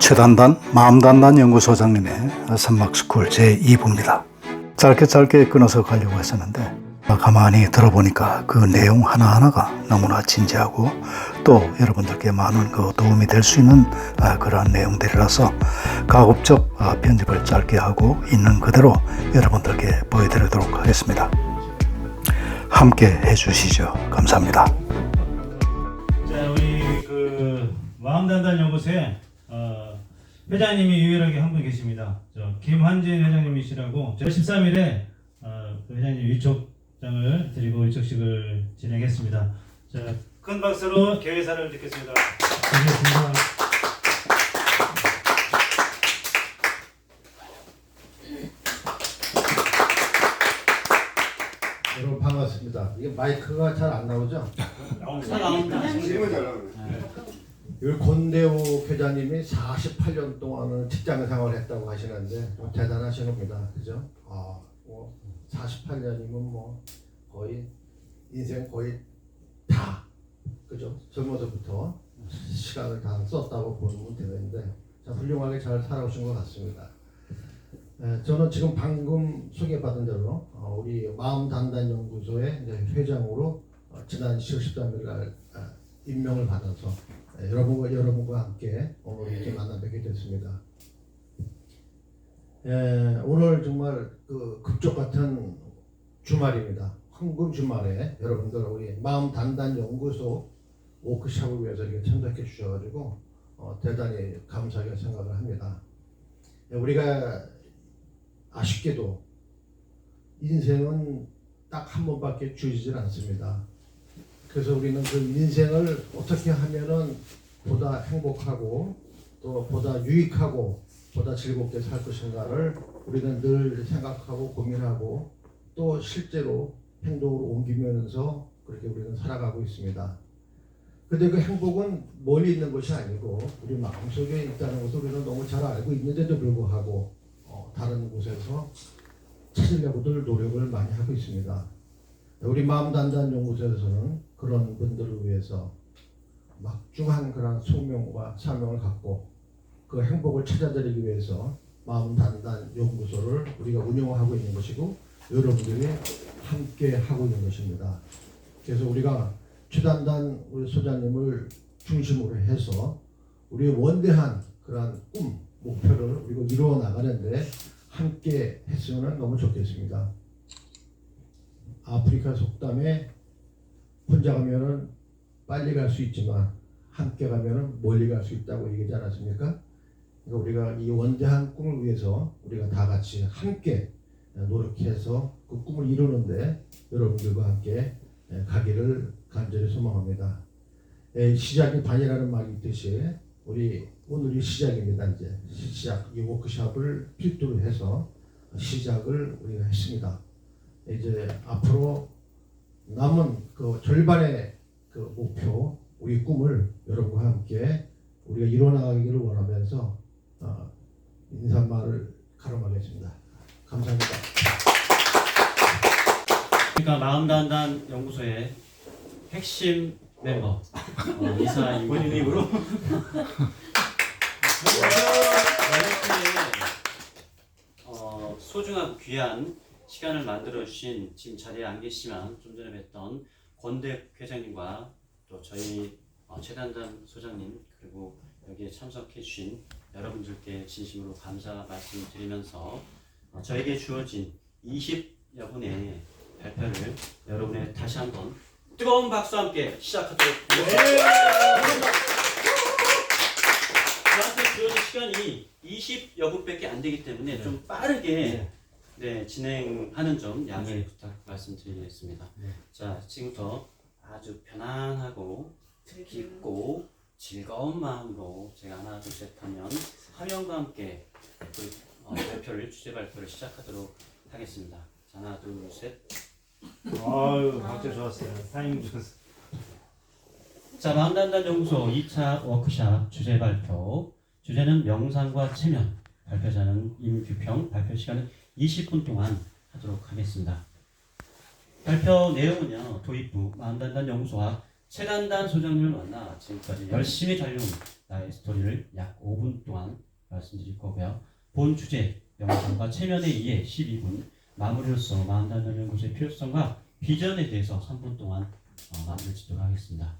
최단단 마음단단 연구소장님의 선막스쿨 제2부입니다. 짧게 짧게 끊어서 가려고 했었는데 가만히 들어보니까 그 내용 하나하나가 너무나 진지하고 또 여러분들께 많은 그 도움이 될 수 있는 아, 그러한 내용들이라서 가급적 아, 편집을 짧게 하고 있는 그대로 여러분들께 보여드리도록 하겠습니다. 함께 해주시죠. 감사합니다. 자, 우리 그 마음단단 연구소에 어, 회장님이 유일하게 한 분 계십니다. 저 김환진 회장님이시라고 13일에 어, 그 회장님 위촉장을 드리고 위촉식을 진행했습니다. 자, 큰 박수로 개회사를 듣겠습니다. 드리겠습니다. 여러분 반갑습니다. 이게 마이크가 잘 안 나오죠? 잘 나옵니다. 여기 권대호 회장님이 48년 동안은 직장 생활을 했다고 하시는데 좀 대단하신 겁니다. 그죠? 아, 뭐 48년이면 뭐 거의 인생 거의 다 그죠? 젊어서부터 시간을 다 썼다고 보면 되는데 참 훌륭하게 잘 살아오신 것 같습니다. 에, 저는 지금 방금 소개받은 대로 어, 우리 마음단단연구소의 회장으로 어, 지난 10월 13일 날 아, 임명을 받아서 에, 여러분과 여러분과 함께 오늘 이렇게 만나 뵙게 됐습니다. 에, 오늘 정말 그 급족 같은 주말입니다. 황금 주말에 여러분들 우리 마음 단단 연구소 워크숍을 위해서 이렇게 참석해 주셔가지고 어, 대단히 감사하게 생각을 합니다. 에, 우리가 아쉽게도 인생은 딱 한 번밖에 주어지질 않습니다. 그래서 우리는 그 인생을 어떻게 하면은 보다 행복하고 또 보다 유익하고 보다 즐겁게 살 것인가를 우리는 늘 생각하고 고민하고 또 실제로 행동으로 옮기면서 그렇게 우리는 살아가고 있습니다. 근데 그 행복은 멀리 있는 것이 아니고 우리 마음속에 있다는 것을 우리는 너무 잘 알고 있는데도 불구하고 어, 다른 곳에서 찾으려고들 노력을 많이 하고 있습니다. 우리 마음단단 연구소에서는 그런 분들을 위해서 막중한 그런 소명과 사명을 갖고 그 행복을 찾아드리기 위해서 마음단단 연구소를 우리가 운영하고 있는 것이고 여러분들이 함께 하고 있는 것입니다. 그래서 우리가 최단단 우리 소장님을 중심으로 해서 우리 원대한 그러한 꿈, 목표를 우리가 이루어 나가는데 함께 했으면 너무 좋겠습니다. 아프리카 속담에 혼자 가면은 빨리 갈 수 있지만 함께 가면은 멀리 갈 수 있다고 얘기하지 않았습니까? 그러니까 우리가 이 원대한 꿈을 위해서 우리가 다 같이 함께 노력해서 그 꿈을 이루는데 여러분들과 함께 가기를 간절히 소망합니다. 에, 시작이 반이라는 말이 있듯이 우리 오늘이 시작입니다. 이제 시작 이 워크숍을 필두로 해서 시작을 우리가 했습니다. 이제 앞으로 남은 그 절반의 그 목표, 우리 꿈을 여러분과 함께 우리가 이뤄나가기를 원하면서 어, 인사말을 가름하겠습니다. 감사합니다. 그러니까 마음 단단 연구소의 핵심 멤버 어, 입으로? 이렇게 어, 소중하고 귀한 시간을 만들어 주신 지금 자리에 안 계시지만 좀 전에 뵀던 권대 회장님과 또 저희 어, 최단단 소장님 그리고 여기에 참석해 주신 여러분들께 진심으로 감사 말씀드리면서 어, 저에게 주어진 20여 분의 발표를 여러분의 다시 한번 뜨거운 박수와 함께 시작하도록 하겠습니다. 저한테 주어진 시간이 20여 분밖에 안 되기 때문에 좀 빠르게 네, 진행하는 점 양해 부탁 말씀드리겠습니다. 네. 자, 지금부터 아주 편안하고 깊고 즐거운 마음으로 제가 하나 둘셋 하면 화면과 함께 그 어, 발표를 주제 발표를 시작하도록 하겠습니다. 자, 하나 둘 셋. 아유, 박자 좋았어요. 타이밍 좋았어요. 자, 마음단단 연구소 2차 워크샵 주제 발표. 주제는 명상과 체면. 발표자는 임규평. 발표 시간은 20분 동안 하도록 하겠습니다. 발표 내용은요. 도입부 마음단단 연구소와 최단단 소장님을 만나 지금까지 열심히 달려온 나의 스토리를 약 5분 동안 말씀드릴 거고요. 본 주제 영상과 체면에 의해 12분 마무리로서 마음단다는 곳의 필요성과 비전에 대해서 3분 동안 어, 마무리 짓도록 하겠습니다.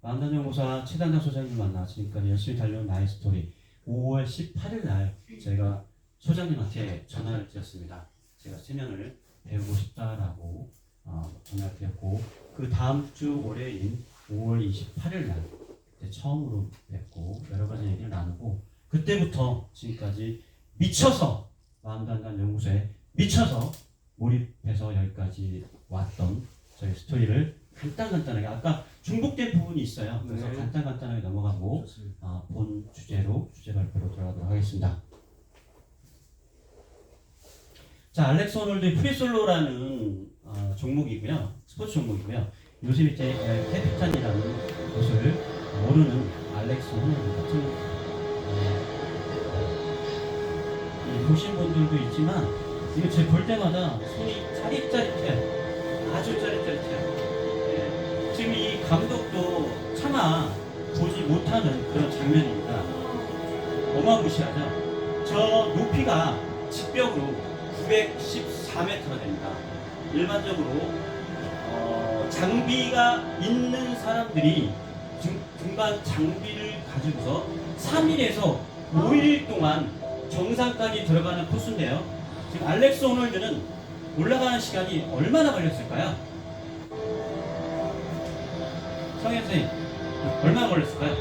마음단 연구사 최단장 소장님 만나 지금까지 열심히 달려온 나의 스토리 5월 18일 날 저희가 소장님한테 전화를 드렸습니다. 제가 체면을 배우고 싶다라고 어, 전화를 드렸고 그 다음 주 월요일인 5월 28일 날 그때 처음으로 뵙고 여러 가지 얘기를 나누고 그때부터 지금까지 미쳐서 마음단단 연구소에 미쳐서 몰입해서 여기까지 왔던 저희 스토리를 간단간단하게 아까 중복된 부분이 있어요. 그래서 네. 간단간단하게 넘어가고 어, 본 주제로 주제 발표로 들어가도록 하겠습니다. 자, 알렉스 호놀드의 프리솔로라는 어, 종목이고요. 스포츠 종목이고요. 요즘 이제 에, 캐피탄이라는 것을 모르는 알렉스 호놀드 같은 어, 이 보신 분들도 있지만 이거 제 볼 때마다 손이 짜릿짜릿해요. 아주 짜릿짜릿해요. 예. 지금 이 감독도 차마 보지 못하는 그런 장면입니다. 어마무시하죠. 저 높이가 직벽으로 914m가 됩니다. 일반적으로 어, 장비가 있는 사람들이 중, 중간 장비를 가지고서 3일에서 5일 동안 정상까지 들어가는 코스인데요. 지금 알렉스 호놀드는 올라가는 시간이 얼마나 걸렸을까요? 성현 선생님, 얼마나 걸렸을까요?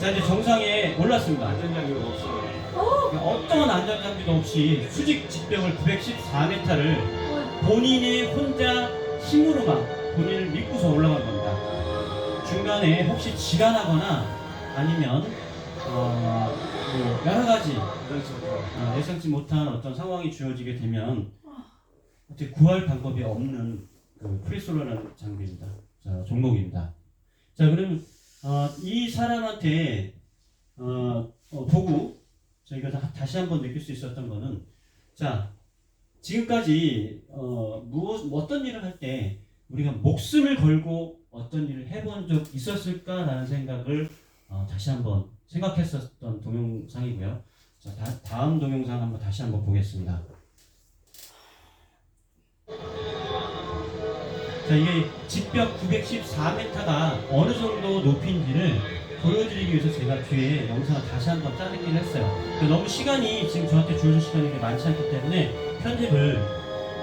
자, 이제 정상에 올랐습니다. 안전장비가 없어요. 어떤 안전장비도 없이 수직 직벽을 914m를 본인의 혼자 힘으로만 본인을 믿고서 올라간 겁니다. 중간에 혹시 지랄하거나 아니면 어, 뭐 여러 가지 어, 예상치 못한 어떤 상황이 주어지게 되면 어떻게 구할 방법이 없는 그 프리솔로라는 장비입니다. 자, 종목입니다. 자, 그러면 어, 이 사람한테 어, 어, 보고 저희가 다, 다시 한번 느낄 수 있었던 거는 자 지금까지 어, 무엇 어떤 일을 할 때 우리가 목숨을 걸고 어떤 일을 해본 적 있었을까라는 생각을 어, 다시 한번 생각했었던 동영상이고요. 자 다, 다음 동영상 한번 다시 한번 보겠습니다. 자 이게 직벽 914m가 어느 정도 높이인지를 보여드리기 위해서 제가 뒤에 영상을 다시 한번 자르긴 했어요. 너무 시간이 지금 저한테 주어진 시간이 많지 않기 때문에 편집을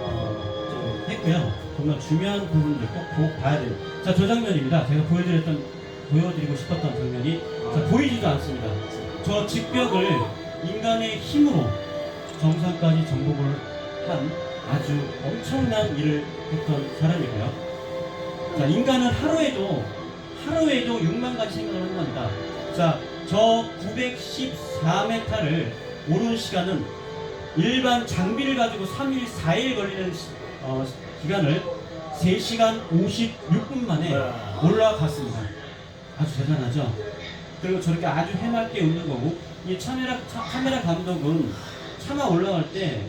어, 좀 했고요. 정말 중요한 부분들 꼭, 꼭 봐야 돼요. 자, 저 장면입니다. 제가 보여드렸던, 보여드리고 싶었던 장면이 자, 보이지도 않습니다. 저 직벽을 인간의 힘으로 정상까지 정복을 한 아주 엄청난 일을 했던 사람이고요. 자, 인간은 하루에도 하루에도 6만 가지 생각을 하는 겁니다. 자, 저 914m를 오르는 시간은 일반 장비를 가지고 3일, 4일 걸리는 시- 어, 기간을 3시간 56분 만에 올라갔습니다. 아주 대단하죠? 그리고 저렇게 아주 해맑게 웃는 거고, 이 카메라, 차- 카메라 감독은 차마 올라갈 때,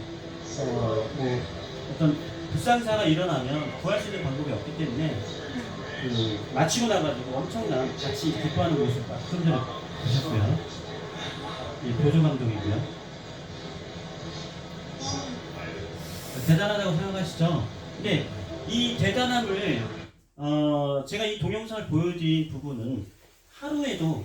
어, 뭐, 어떤 불상사가 일어나면 구할 수 있는 방법이 없기 때문에, 그, 마치고 나가지고 엄청난 같이 기뻐하는 모습 좀 전에 보셨고요. 이 보조 감독이고요. 대단하다고 생각하시죠? 근데 이 대단함을 어, 제가 이 동영상을 보여드린 부분은 하루에도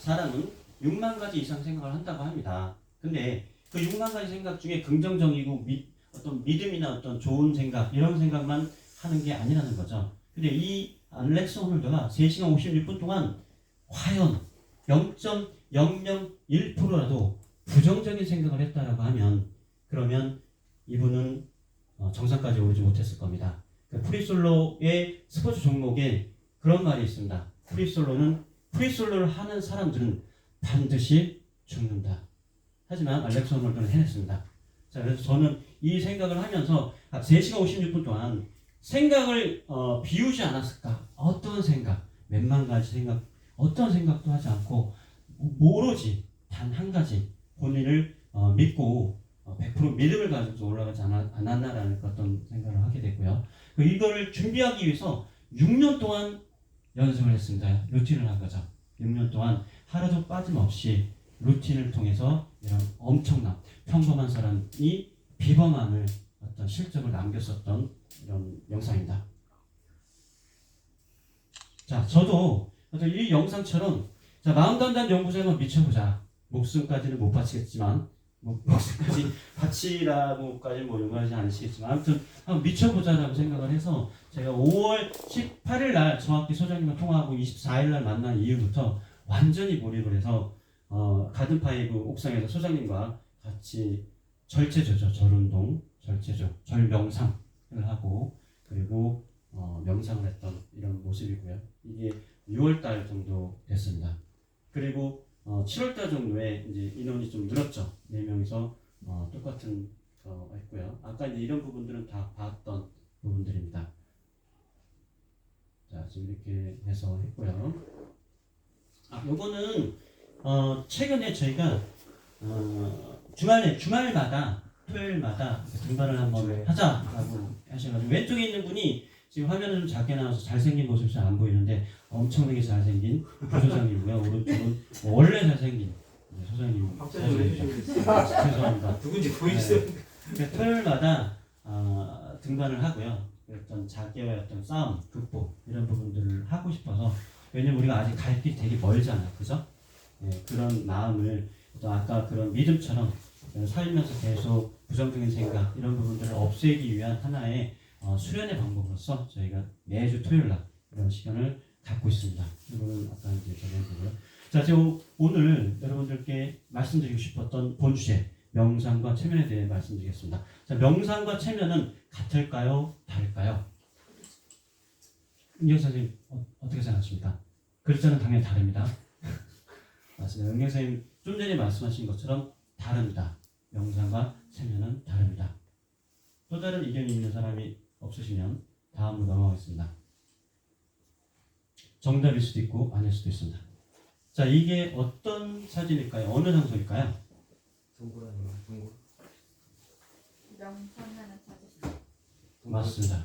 사람은 6만 가지 이상 생각을 한다고 합니다. 근데 그 6만 가지 생각 중에 긍정적이고 미- 어떤 믿음이나 어떤 좋은 생각 이런 생각만 하는 게 아니라는 거죠. 근데 이 알렉스 호놀드가 3시간 56분 동안 과연 0.001%라도 부정적인 생각을 했다라고 하면 그러면 이분은 어, 정상까지 오르지 못했을 겁니다. 그 프리솔로의 스포츠 종목에 그런 말이 있습니다. 프리솔로는 프리솔로를 하는 사람들은 반드시 죽는다. 하지만 알렉스 호놀드는 해냈습니다. 자, 그래서 저는 이 생각을 하면서 3시간 56분 동안 생각을 어, 비우지 않았을까? 어떤 생각? 몇만 가지 생각, 어떤 생각도 하지 않고 오로지 단 한 가지 본인을 어, 믿고 어, 100% 믿음을 가지고 올라가지 않았, 않았나라는 어떤 생각을 하게 됐고요. 그 이거를 준비하기 위해서 6년 동안 연습을 했습니다. 루틴을 한 거죠. 6년 동안 하루도 빠짐없이 루틴을 통해서 이런 엄청난 평범한 사람이 비범함을 어떤 실적을 남겼었던 이런 영상입니다. 자, 저도 이 영상처럼 자 마음 단단 연구소에 한번 미쳐보자. 목숨까지는 못 바치겠지만 뭐, 목숨까지 바치라고까지는 뭐 요구하지 않으시겠지만 아무튼 한번 미쳐보자라고 생각을 해서 제가 5월 18일 날 정확히 소장님과 통화하고 24일 날 만난 이후부터 완전히 몰입을 해서 어, 가든파이브 옥상에서 소장님과 같이 절체조죠 절운동 절체조 절명상을 하고 그리고 어, 명상을 했던 이런 모습이고요. 이게 6월달 정도 됐습니다. 그리고 어, 7월달 정도에 이제 인원이 좀 늘었죠. 네 명이서 어, 똑같은 거 했고요. 아까 이제 이런 부분들은 다 봤던 부분들입니다. 자 지금 이렇게 해서 했고요. 아 요거는 어, 최근에 저희가 어, 주말에 주말마다 토요일마다 등반을 한번 하자라고 하셔가지고 왼쪽에 있는 분이 지금 화면은 좀 작게 나와서 잘생긴 모습이 잘 안 보이는데 엄청나게 잘생긴 부소장님이고요. 오른쪽은 원래 잘생긴 네, 소장님. 박자를 해주시면 죄송합니다. 누군지 보이세요? 그러니까 토요일마다 어, 등반을 하고요. 어떤 자기와의 어떤 싸움, 극복 이런 부분들을 하고 싶어서 왜냐면 우리가 아직 갈 길이 되게 멀잖아요, 그죠? 예, 그런 마음을 또 아까 그런 믿음처럼 살면서 계속 부정적인 생각 이런 부분들을 없애기 위한 하나의 어, 수련의 방법으로서 저희가 매주 토요일 날 이런 시간을 갖고 있습니다. 이거는 아까 이제 전해드리고요. 자, 지금 오늘 여러분들께 말씀드리고 싶었던 본 주제 명상과 체면에 대해 말씀드리겠습니다. 자, 명상과 체면은 같을까요? 다를까요? 은경 선생님 어, 어떻게 생각하십니까? 글자는 당연히 다릅니다. 맞습니다. 은경 선생님 좀 전에 말씀하신 것처럼 다릅니다. 명상과 체면은 다릅니다. 또 다른 의견이 있는 사람이 없으시면 다음으로 넘어가겠습니다. 정답일 수도 있고 아닐 수도 있습니다. 자, 이게 어떤 사진일까요? 어느 장소일까요? 동굴 아니에요? 동굴? 명상하는 찾으시죠. 맞습니다.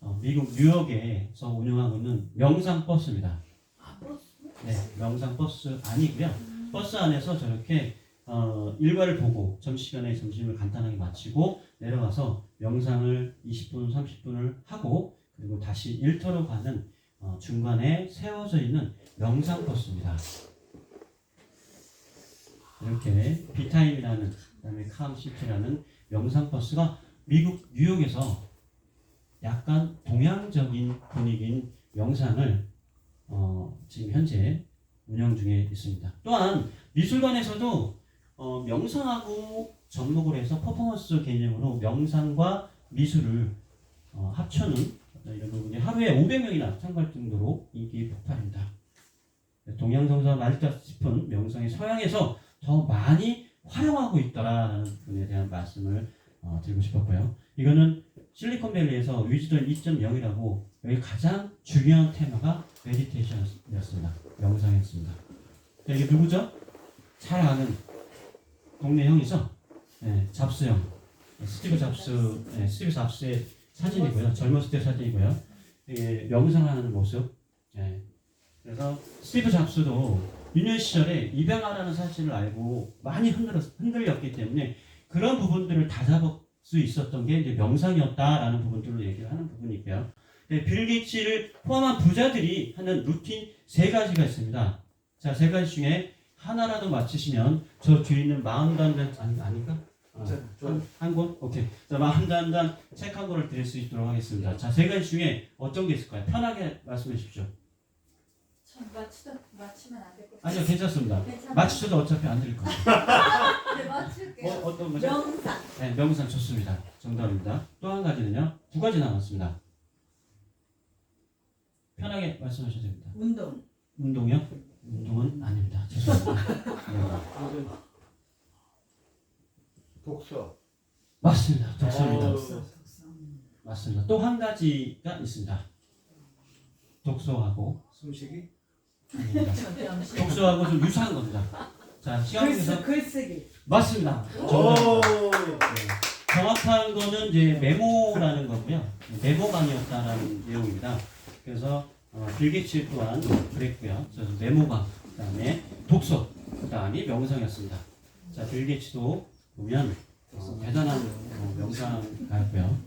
어, 미국 뉴욕에서 운영하고 있는 명상 버스입니다. 아, 버스? 네, 명상 버스 아니고요. 버스 안에서 저렇게 어, 일과를 보고 점심시간에 점심을 간단하게 마치고 내려가서 명상을 20분, 30분을 하고 그리고 다시 일터로 가는 어, 중간에 세워져 있는 명상 버스입니다. 이렇게 비타임이라는 그다음에 캄시티라는 명상 버스가 미국 뉴욕에서 약간 동양적인 분위기인 명상을 어, 지금 현재 운영 중에 있습니다. 또한 미술관에서도 어, 명상하고 접목을 해서 퍼포먼스 개념으로 명상과 미술을 어, 합쳐는 이런 부분이 하루에 500명이나 참가할 정도로 인기 폭발입니다. 동양성사 맞을까 싶은 명상의 서양에서 더 많이 활용하고 있다라는 부분에 대한 말씀을 어, 드리고 싶었고요. 이거는 실리콘밸리에서 위즈덤 2.0이라고 여기 가장 중요한 테마가 메디테이션이었습니다. 명상이었습니다. 자, 이게 누구죠? 잘 아는 동네 형이죠? 네, 잡스 형. 네, 스티브 잡스, 네, 스티브 잡스의 사진이고요. 젊었을 때 사진이고요. 이게 명상하는 모습. 네. 그래서 스티브 잡스도 유년 시절에 입양하라는 사실을 알고 많이 흔들었, 흔들렸기 때문에 그런 부분들을 다 잡을 수 있었던 게 이제 명상이었다라는 부분들로 얘기를 하는 부분이고요. 네, 빌 게이츠를 포함한 부자들이 하는 루틴 세 가지가 있습니다. 자, 세 가지 중에 하나라도 맞히시면 저 뒤에 있는 마음 단단 아니 아닌가? 어, 한, 한 권? 오케이. 자, 마음 단단 책한 권을 드릴 수 있도록 하겠습니다. 자, 세 가지 중에 어떤 게 있을까요? 편하게 말씀해 주십시오. 맞추면 안 될 것 같아요. 아니요, 괜찮습니다. 괜찮아요. 맞추셔도 어차피 안 드릴 거예요. 네, 맞출게요. 어, 어떤 거죠? 명상. 네, 명상 좋습니다. 정답입니다. 또 한 가지는요. 두 가지 남았습니다. 편하게 말씀하셔도 됩니다. 운동. 운동이요? 운동은 아닙니다. 죄송합니다. 네. 독서. 맞습니다. 독서입니다. 어, 맞습니다. 또 한 가지가 있습니다. 독서하고 숨쉬기? 아닙니다. 독서하고 좀 유사한 겁니다. 자, 시간에서 글쓰기. 맞습니다. 네. 정확한 거는 이제 메모라는 거고요. 메모방이었다라는 내용입니다. 그래서 어, 빌 게이츠 또한 그랬고요. 메모방, 그다음에 독서, 그다음이 명상이었습니다. 자, 빌 게이츠도 보면 어, 대단한 어, 명상가였고요.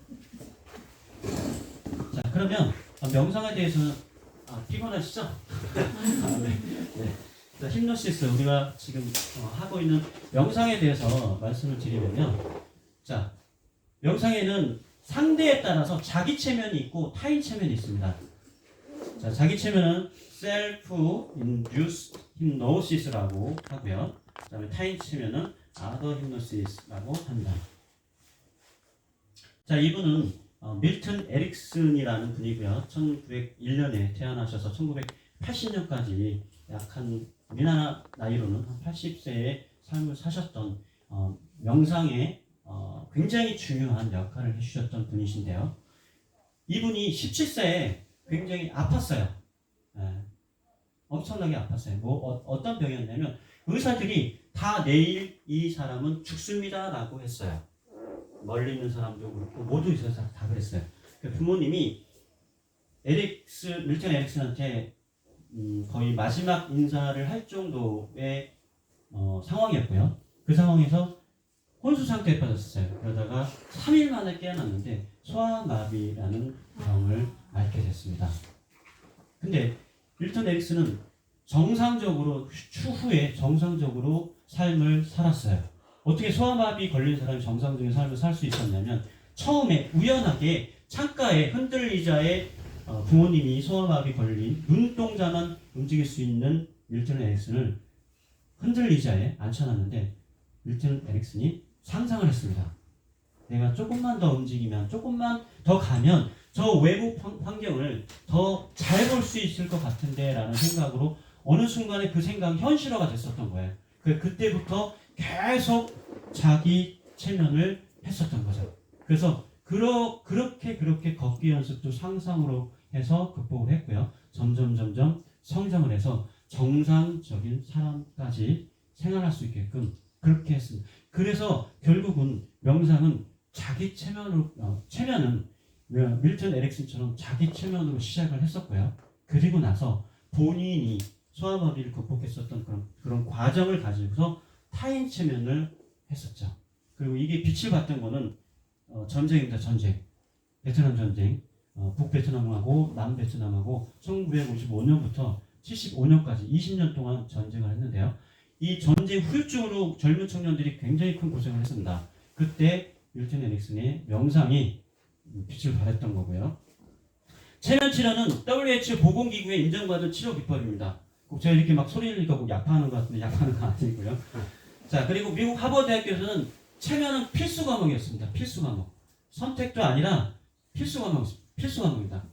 자, 그러면 어, 명상에 대해서는 아, 피곤하시죠? 아, 네. 네. 자, 힘노시스 우리가 지금 어, 하고 있는 명상에 대해서 말씀을 드리면요. 자, 명상에는 상대에 따라서 자기 체면이 있고 타인 체면이 있습니다. 자, 자기 체면은 self-induced hypnosis라고 하고요. 그다음에 타인 체면은 other hypnosis라고 한다. 자, 이분은 어, 밀튼 에릭슨이라는 분이고요. 1901년에 태어나셔서 1980년까지 약 한 우리나라 나이로는 한 80세의 삶을 사셨던 어, 명상에 어, 굉장히 중요한 역할을 해주셨던 분이신데요. 이분이 17세에 굉장히 아팠어요. 예, 엄청나게 아팠어요. 뭐 어, 떤 병이었냐면 의사들이 다 내일 이 사람은 죽습니다라고 했어요. 멀리 있는 사람도 그렇고 모두 있어서 다 그랬어요. 그 부모님이 에릭스 밀턴 에릭슨한테 음, 거의 마지막 인사를 할 정도의 어, 상황이었고요. 그 상황에서 혼수 상태에 빠졌어요. 그러다가 3일 만에 깨어났는데 소아마비라는 병을 앓게 됐습니다. 근데 밀턴 에릭슨은 정상적으로 추후에 정상적으로 삶을 살았어요. 어떻게 소아마비 걸린 사람이 정상적인 삶을 살 수 있었냐면 처음에 우연하게 창가에 흔들리자에 어, 부모님이 소아마비 걸린 눈동자만 움직일 수 있는 밀턴 에릭슨을 흔들리자에 앉혀놨는데 밀턴 에릭슨이 상상을 했습니다. 내가 조금만 더 움직이면 조금만 더 가면 저 외부 환- 환경을 더 잘 볼 수 있을 것 같은데 라는 생각으로 어느 순간에 그 생각이 현실화가 됐었던 거예요. 그 그때부터 계속 자기 체면을 했었던 거죠. 그래서 그러, 그렇게 그렇게 걷기 연습도 상상으로 해서 극복을 했고요. 점점 점점 성장을 해서 정상적인 사람까지 생활할 수 있게끔 그렇게 했습니다. 그래서 결국은 명상은 자기 체면으로 어, 체면은 왜 밀턴 에릭슨처럼 자기 체면으로 시작을 했었고요. 그리고 나서 본인이 소아마비를 극복했었던 그런 그런 과정을 가지고서 타인 체면을 했었죠. 그리고 이게 빛을 봤던 거는 어, 전쟁입니다. 전쟁. 베트남 전쟁. 어, 북베트남하고 남베트남하고 1955년부터 75년까지 20년 동안 전쟁을 했는데요. 이 전쟁 후유증으로 젊은 청년들이 굉장히 큰 고생을 했습니다. 그때 밀턴 에릭슨의 명상이 빛을 발했던 거고요. 체면 치료는 WHO 보건기구에 인정받은 치료 기법입니다. 꼭 제가 이렇게 막 소리를 내고 약파하는 것 같은데 약파하는 거 아니고요. 자 그리고 미국 하버드대학교에서는 체면은 필수 과목이었습니다. 필수 과목. 선택도 아니라 필수 과목, 필수 과목입니다.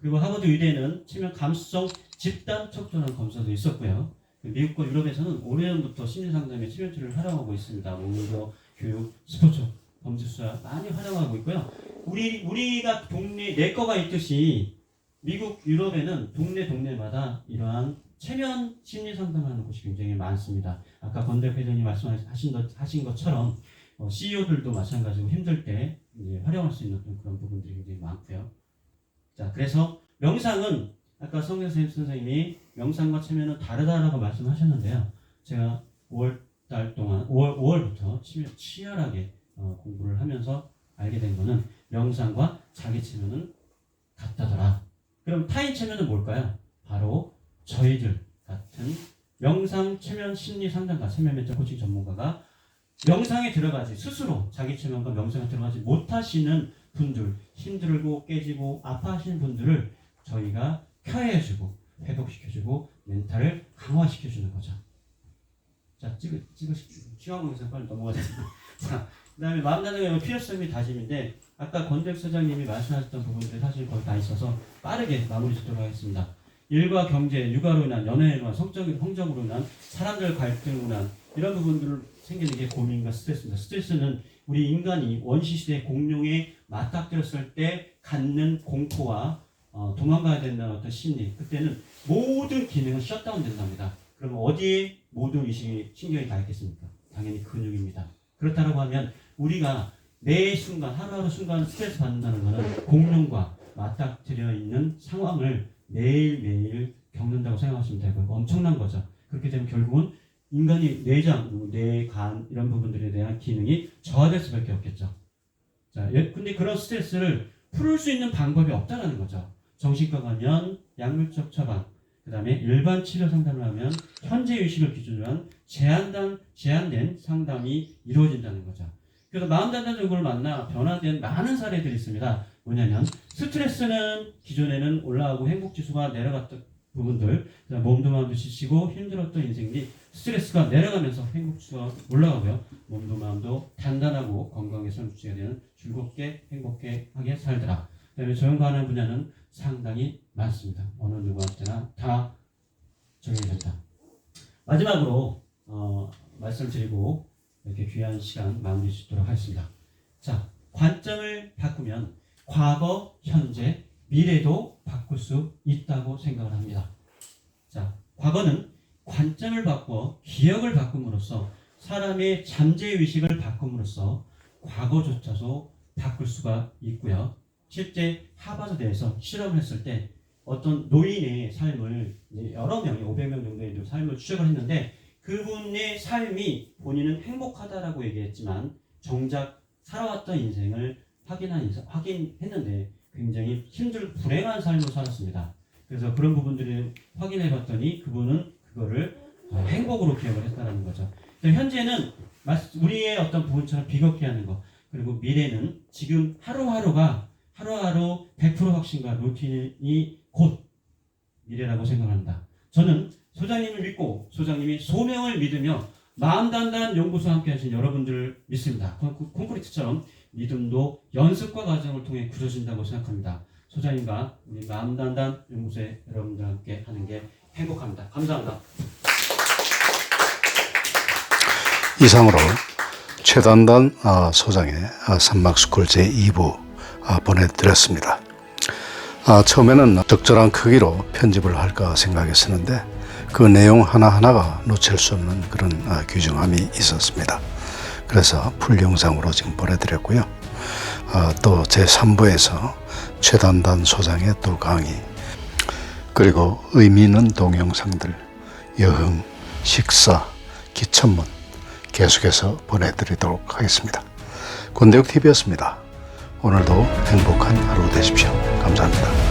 그리고 하버드 의대에는 체면 감수성 집단 척도라는 검사도 있었고요. 미국과 유럽에서는 올해부터 심리 상담에 체면 치료를 활용하고 있습니다. 문서, 교육, 스포츠, 범죄 수사 많이 활용하고 있고요. 우리 우리가 동네 내 거가 있듯이 미국 유럽에는 동네 동네마다 이러한 체면 심리 상담하는 곳이 굉장히 많습니다. 아까 건대 회장님 말씀하신 것, 하신 것처럼 어, CEO들도 마찬가지로 힘들 때 활용할 수 있는 그런 부분들이 굉장히 많고요. 자, 그래서 명상은 아까 성경쌤 선생님이 명상과 체면은 다르다라고 말씀하셨는데요. 제가 5월 달 동안 5월 5월부터 치열하게 어, 공부를 하면서 알게 된 거는 명상과 자기 체면은 같다더라. 그럼 타인 체면은 뭘까요? 바로 저희들 같은 명상 체면 심리 상담가 체면 멘tor 코칭 전문가가 명상에 들어가지 스스로 자기 체면과 명상에 들어가지 못하시는 분들 힘들고 깨지고 아파하시는 분들을 저희가 켜해주고 회복시켜주고 멘탈을 강화시켜주는 거죠. 자 찍으 찍으 시황 영상 빨리 넘어가자. 자 그다음에 마음 다듬는 필요성이 다짐인데 아까 권대 소장님이 말씀하셨던 부분들이 사실 거의 다 있어서 빠르게 마무리 짓도록 하겠습니다. 일과 경제, 육아로 인한 연애로 성적인 성적으로 인한 사람들 갈등으로 인한 이런 부분들을 생기는 게 고민과 스트레스입니다. 스트레스는 우리 인간이 원시 시대 공룡에 맞닥뜨렸을 때 갖는 공포와 어, 도망가야 된다는 어떤 심리. 그때는 모든 기능은 셧다운 된답니다. 그러면 어디에 모든 의식이 신경이 가 있겠습니까? 당연히 근육입니다. 그렇다고 하면 우리가 매 순간 하루하루 순간 스트레스 받는다는 것은 공룡과 맞닥뜨려 있는 상황을 매일매일 겪는다고 생각하시면 되고 엄청난 거죠. 그렇게 되면 결국은 인간이 뭐 뇌, 간 이런 부분들에 대한 기능이 저하될 수밖에 없겠죠. 자, 예, 근데 그런 스트레스를 풀수 있는 방법이 없다는 거죠. 정신과 가면 약물적 처방, 그 다음에 일반 치료 상담을 하면 현재 의식을 기준으로 한 제한된, 제한된 상담이 이루어진다는 거죠. 그래서 마음단단 연구를 만나 변화된 많은 사례들이 있습니다. 뭐냐면 스트레스는 기존에는 올라가고 행복지수가 내려갔던 부분들, 몸도 마음도 지치고 힘들었던 인생이 스트레스가 내려가면서 행복지수가 올라가고요. 몸도 마음도 단단하고 건강하게 삶 유지가 되는 즐겁게 행복하게 살더라. 그다음에 적용가는 분야는 상당히 많습니다. 어느 누구한테나 다 적용된다. 마지막으로 어, 말씀을 드리고 이렇게 귀한 시간 마무리 짓도록 하겠습니다. 자, 관점을 바꾸면 과거, 현재, 미래도 바꿀 수 있다고 생각을 합니다. 자, 과거는 관점을 바꿔 기억을 바꿈으로써 사람의 잠재 의식을 바꿈으로써 과거조차도 바꿀 수가 있고요. 실제 하버드대에서 실험을 했을 때 어떤 노인의 삶을 여러 명이 500명 정도의 삶을 추적을 했는데 그분의 삶이 본인은 행복하다라고 얘기했지만 정작 살아왔던 인생을 확인한 인생, 확인했는데 굉장히 힘들 불행한 삶을 살았습니다. 그래서 그런 부분들을 확인해 봤더니 그분은 그거를 어, 행복으로 기억을 했다는 거죠. 현재는 우리의 어떤 부분처럼 비겁게 하는 거 그리고 미래는 지금 하루하루가 하루하루 100% 확신과 루틴이 곧 미래라고 생각한다. 저는 소장님을 믿고 소장님이 소명을 믿으며 마음 단단 연구소와 함께 하신 여러분들을 믿습니다. 콘- 콘크리트처럼 믿음도 연습과 과정을 통해 굳어진다고 생각합니다. 소장님과 우리 마음 단단 연구소의 여러분들과 함께 하는 게 행복합니다. 감사합니다. 이상으로 최단단 아, 소장의 아, 산막스쿨 제2부 아, 보내드렸습니다. 아, 처음에는 적절한 크기로 편집을 할까 생각했었는데 그 내용 하나하나가 놓칠 수 없는 그런 아, 규정함이 있었습니다. 그래서 풀 영상으로 지금 보내드렸고요. 아, 또 제 3부에서 최단단 소장의 또 강의 그리고 의미 있는 동영상들 여흥, 식사, 기천문 계속해서 보내드리도록 하겠습니다. 권대욱 TV였습니다. 오늘도 행복한 하루 되십시오. 감사합니다.